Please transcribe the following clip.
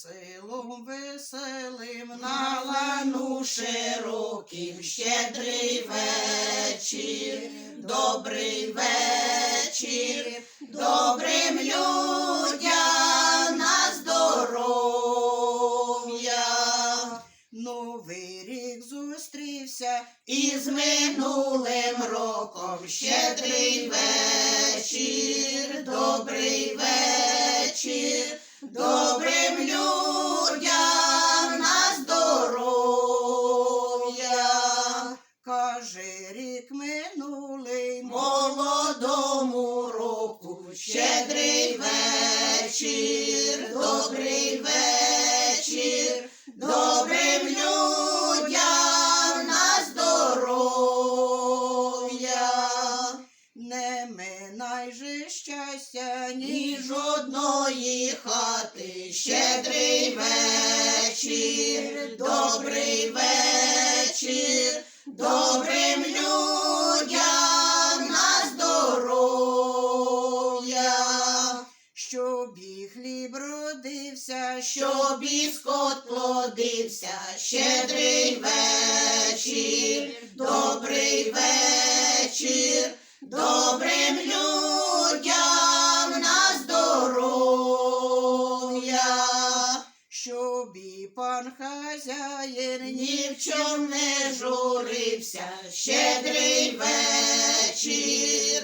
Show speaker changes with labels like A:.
A: селом веселим, на лану широким, щедрий вечір, добрий вечір, добрим людям на здоров'я. Новий рік зустрівся із минулим роком. Щедрий вечір, добрий вечір, Щедрий вечір, добрий вечір, добрим людям на здоров'я. Не минай же щастя ні жодної хати. Щедрий вечір, добрий вечір, добрим Щоб і хліб родився, щоб і скот плодився, щедрий вечір, добрий вечір, добрим людям на здоров'я, щоб і пан хазяїн ні в чом не журився, щедрий вечір.